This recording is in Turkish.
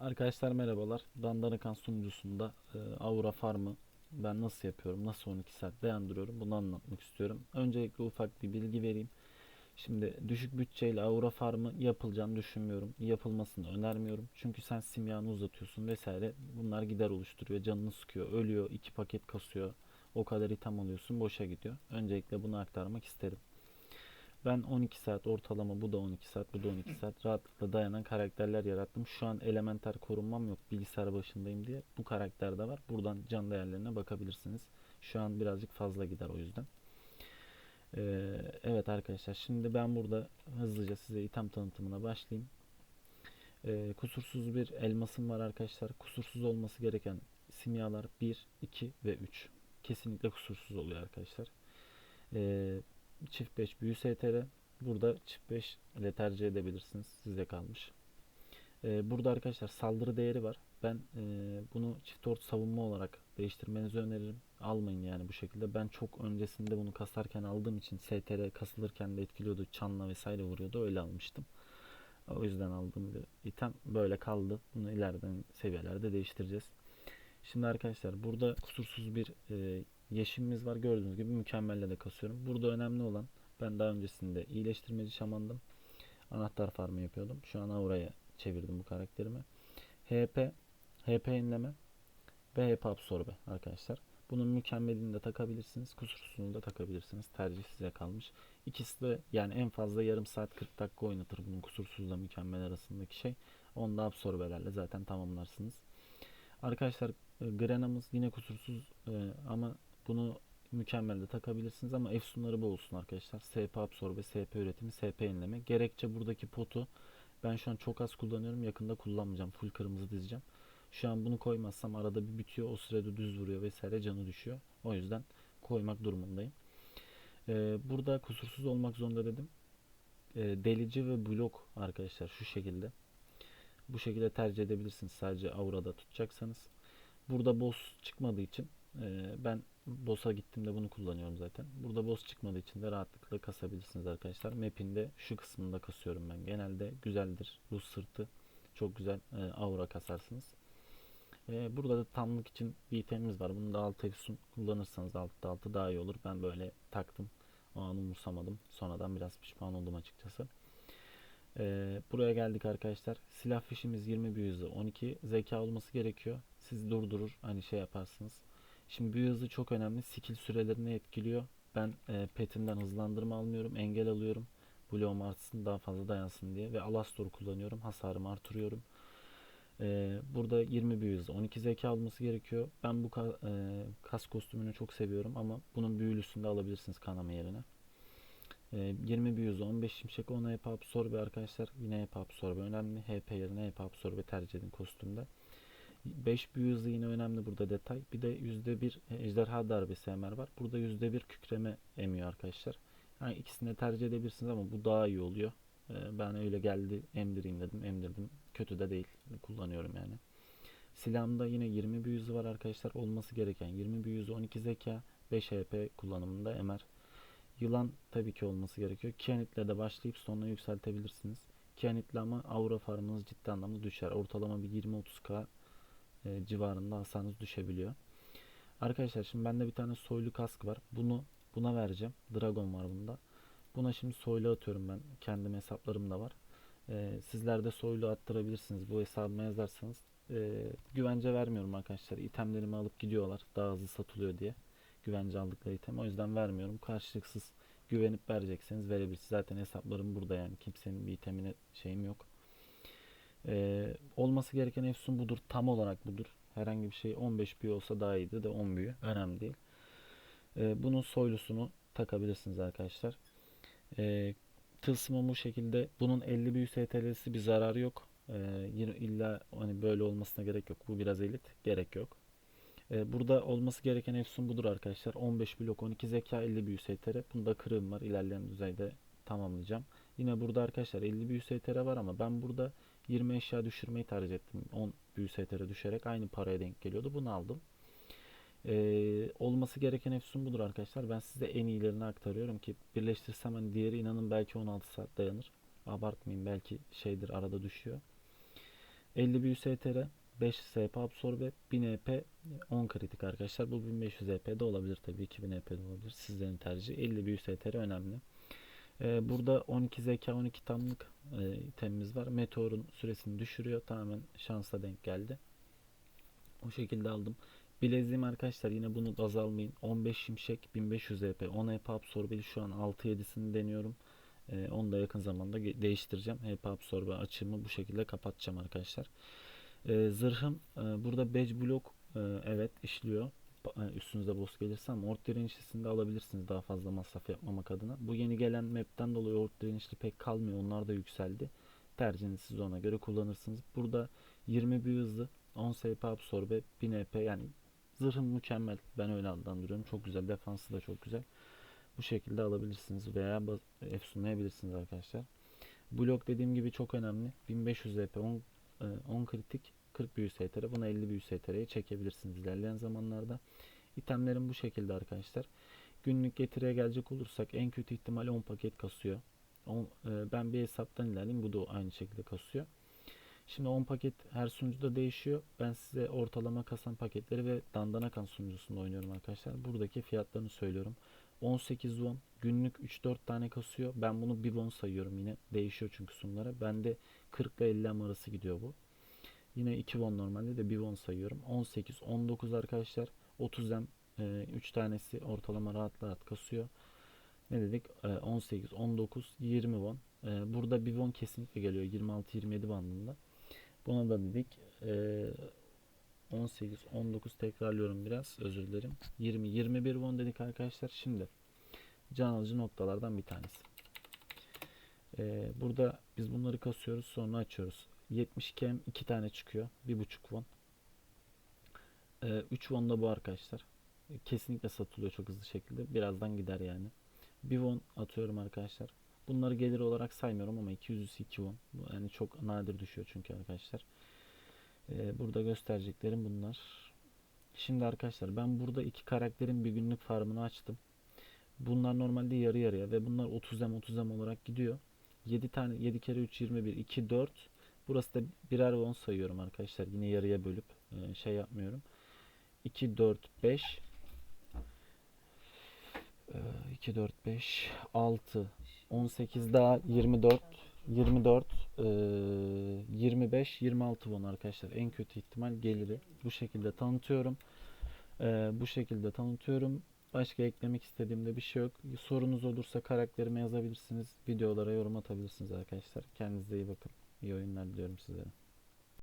Arkadaşlar merhabalar. Dandanakan sunucusunda e, Aura Farm'ı ben nasıl yapıyorum, nasıl 12 saat dayandırıyorum bunu anlatmak istiyorum. Öncelikle ufak bir bilgi vereyim. Şimdi düşük bütçeyle Aura Farm'ı yapılacağını düşünmüyorum. Yapılmasını önermiyorum. Çünkü sen simyanı uzatıyorsun vesaire. Bunlar gider oluşturuyor, canını sıkıyor, ölüyor, iki paket kasıyor. O kadar item alıyorsun, boşa gidiyor. Öncelikle bunu aktarmak isterim. Ben 12 saat ortalama bu da 12 saat bu da 12 saat rahatlıkla dayanan karakterler yarattım. Şu an elementer korunmam yok bilgisayar başındayım diye. Bu karakter de var. Buradan can değerlerine bakabilirsiniz. Şu an birazcık fazla gider o yüzden. Ee, evet arkadaşlar şimdi ben burada hızlıca size item tanıtımına başlayayım. Ee, kusursuz bir elmasım var arkadaşlar. Kusursuz olması gereken simyalar 1, 2 ve 3. Kesinlikle kusursuz oluyor arkadaşlar. Ee, çift 5 büyü STR. Burada çift 5 ile tercih edebilirsiniz. Size kalmış. Ee, burada arkadaşlar saldırı değeri var. Ben e, bunu çift ort savunma olarak değiştirmenizi öneririm. Almayın yani bu şekilde. Ben çok öncesinde bunu kasarken aldığım için STR kasılırken de etkiliyordu. Çanla vesaire vuruyordu. Öyle almıştım. O yüzden aldığım bir item böyle kaldı. Bunu ileriden seviyelerde değiştireceğiz. Şimdi arkadaşlar burada kusursuz bir e, yeşimimiz var. Gördüğünüz gibi mükemmelle de kasıyorum. Burada önemli olan ben daha öncesinde iyileştirmeci şamandım. Anahtar farmı yapıyordum. Şu an Aura'ya çevirdim bu karakterimi. HP, HP yenileme ve HP absorbe arkadaşlar. Bunun mükemmelini de takabilirsiniz. Kusursuzunu da takabilirsiniz. Tercih size kalmış. İkisi de yani en fazla yarım saat 40 dakika oynatır bunun kusursuzla mükemmel arasındaki şey. Onu da absorbelerle zaten tamamlarsınız. Arkadaşlar e, Grena'mız yine kusursuz e, ama bunu mükemmel de takabilirsiniz ama efsunları bol olsun arkadaşlar. SP absorbe, SP üretimi, SP yenileme. Gerekçe buradaki potu ben şu an çok az kullanıyorum. Yakında kullanmayacağım. Full kırmızı dizeceğim. Şu an bunu koymazsam arada bir bitiyor. O sırada düz vuruyor vesaire canı düşüyor. O yüzden koymak durumundayım. Ee, burada kusursuz olmak zorunda dedim. Ee, delici ve blok arkadaşlar şu şekilde. Bu şekilde tercih edebilirsiniz sadece aurada tutacaksanız. Burada boss çıkmadığı için e, ben boss'a gittiğimde bunu kullanıyorum zaten. Burada boss çıkmadığı için de rahatlıkla kasabilirsiniz arkadaşlar. Map'in de şu kısmında kasıyorum ben. Genelde güzeldir. Bu sırtı çok güzel e, aura kasarsınız. E, burada da tamlık için bir itemimiz var. Bunu da alt efsun kullanırsanız altta altı daha iyi olur. Ben böyle taktım. O an umursamadım. Sonradan biraz pişman oldum açıkçası. Ee, buraya geldik arkadaşlar. Silah fişimiz 20 büyü hızı 12 zeka olması gerekiyor. Siz durdurur hani şey yaparsınız. Şimdi büyü hızı çok önemli. Skill sürelerini etkiliyor. Ben e, petimden hızlandırma almıyorum. Engel alıyorum. Bloğum artsın daha fazla dayansın diye. Ve Alastor kullanıyorum. Hasarımı artırıyorum. Ee, burada 20 büyü hızı 12 zeka alması gerekiyor. Ben bu ka- e, kas kostümünü çok seviyorum ama bunun büyülüsünü de alabilirsiniz kanama yerine. Ee, 20 büyü hızı 15 şimşek 10 HP absorbe arkadaşlar. Yine HP absorbe önemli. HP yerine HP absorbe tercih edin kostümde. 5 büyü hızı yine önemli burada detay. Bir de %1 ejderha darbesi emer var. Burada %1 kükreme emiyor arkadaşlar. Yani ikisini tercih edebilirsiniz ama bu daha iyi oluyor. Ee, ben öyle geldi emdireyim dedim. Emdirdim. Kötü de değil. Kullanıyorum yani. Silahımda yine 20 büyü hızı var arkadaşlar. Olması gereken 20 büyü hızı 12 zeka 5 HP kullanımında emer. Yılan tabii ki olması gerekiyor. Kianitle de başlayıp sonra yükseltebilirsiniz. Kianitle ama aura farmınız ciddi anlamda düşer. Ortalama bir 20-30k e, civarında hasarınız düşebiliyor. Arkadaşlar şimdi bende bir tane soylu kask var. Bunu buna vereceğim. Dragon var bunda. Buna şimdi soylu atıyorum ben. Kendim hesaplarım da var. E, sizler de soylu attırabilirsiniz. Bu hesabıma yazarsanız. E, güvence vermiyorum arkadaşlar. İtemlerimi alıp gidiyorlar. Daha hızlı satılıyor diye. Güvence aldıkları item. O yüzden vermiyorum. Karşılıksız güvenip verecekseniz verebilirsiniz. Zaten hesaplarım burada yani. Kimsenin bir itemine şeyim yok. Ee, olması gereken efsun budur. Tam olarak budur. Herhangi bir şey 15 büyü olsa daha iyiydi de 10 büyü. Önemli değil. Ee, bunun soylusunu takabilirsiniz arkadaşlar. Ee, tılsımı bu şekilde. Bunun 50 büyü STL'si bir zararı yok. Ee, yine illa hani böyle olmasına gerek yok. Bu biraz elit. Gerek yok. Ee, burada olması gereken efsun budur arkadaşlar. 15 blok 12 zeka 50 büyü STR. Bunda kırığım var. İlerleyen düzeyde tamamlayacağım. Yine burada arkadaşlar 50 büyü STR var ama ben burada 20 eşya düşürmeyi tercih ettim. 10 büyü STR düşerek aynı paraya denk geliyordu. Bunu aldım. Ee, olması gereken efsun budur arkadaşlar. Ben size en iyilerini aktarıyorum ki birleştirsem hani diğeri inanın belki 16 saat dayanır. Abartmayın belki şeydir arada düşüyor. 50 bir USTR, 5 SP absorbe, 1000 EP, 10 kritik arkadaşlar. Bu 1500 EP de olabilir tabii 2000 EP de olabilir. Sizlerin tercihi. 50 bir USTR önemli. Ee, burada 12 zeka 12 tamlık e, itemimiz var. Meteor'un süresini düşürüyor. Tamamen şansla denk geldi. O şekilde aldım. Bileziğim arkadaşlar yine bunu baz almayın. 15 şimşek 1500 EP 10 EP absorbeli şu an 6-7'sini deniyorum. Ee, onu da yakın zamanda değiştireceğim. EP absorbe açığımı bu şekilde kapatacağım arkadaşlar. Ee, zırhım e, burada badge block e, evet işliyor. E, Üstünüze boss gelirse ama ort dirençlisini de alabilirsiniz daha fazla masraf yapmamak adına. Bu yeni gelen map'ten dolayı ort dirençli pek kalmıyor. Onlar da yükseldi. Tercihinizi siz ona göre kullanırsınız. Burada 20 bir hızlı 10 SP absorbe 1000 EP yani zırhım mükemmel. Ben öyle adlandırıyorum. Çok güzel. Defansı da çok güzel. Bu şekilde alabilirsiniz veya efsunlayabilirsiniz arkadaşlar. Blok dediğim gibi çok önemli. 1500 EP 10, e, 10 kritik 40 büyü STR. Bunu 50 büyü STR'ye çekebilirsiniz ilerleyen zamanlarda. İtemlerim bu şekilde arkadaşlar. Günlük getiriye gelecek olursak en kötü ihtimal 10 paket kasıyor. E, ben bir hesaptan ilerleyeyim. Bu da aynı şekilde kasıyor. Şimdi 10 paket her sunucuda değişiyor. Ben size ortalama kasan paketleri ve dandana kan sunucusunda oynuyorum arkadaşlar. Buradaki fiyatlarını söylüyorum. 18 won günlük 3-4 tane kasıyor. Ben bunu 1 won sayıyorum yine. Değişiyor çünkü sunumlara. Bende 40 ile 50 M arası gidiyor bu. Yine 2 won normalde de 1 won sayıyorum. 18, 19 arkadaşlar. 30 M 3 tanesi ortalama rahat rahat kasıyor. Ne dedik? E, 18, 19, 20 won. E, burada 1 won kesinlikle geliyor. 26-27 bandında. Buna da dedik. E, 18, 19 tekrarlıyorum biraz. Özür dilerim. 20, 21 won dedik arkadaşlar. Şimdi can alıcı noktalardan bir tanesi. Ee, burada biz bunları kasıyoruz sonra açıyoruz. 72 M 2 tane çıkıyor. 1.5 won. Ee, 3 won da bu arkadaşlar. Kesinlikle satılıyor çok hızlı şekilde. Birazdan gider yani. 1 won atıyorum arkadaşlar. Bunları gelir olarak saymıyorum ama 200'üsü 2 won. Yani çok nadir düşüyor çünkü arkadaşlar. Ee, burada göstereceklerim bunlar. Şimdi arkadaşlar ben burada iki karakterin bir günlük farmını açtım. Bunlar normalde yarı yarıya ve bunlar 30M 30M olarak gidiyor. 7 tane 7 kere 3 21 2 4 Burası da birer 10 sayıyorum arkadaşlar. Yine yarıya bölüp e, şey yapmıyorum. 2 4 5 2 4 5 6 18 daha 24 24 e, 25 26 won arkadaşlar. En kötü ihtimal geliri bu şekilde tanıtıyorum. E, bu şekilde tanıtıyorum. Başka eklemek istediğimde bir şey yok. Sorunuz olursa karakterime yazabilirsiniz. Videolara yorum atabilirsiniz arkadaşlar. Kendinize iyi bakın. İyi oyunlar diliyorum sizlere.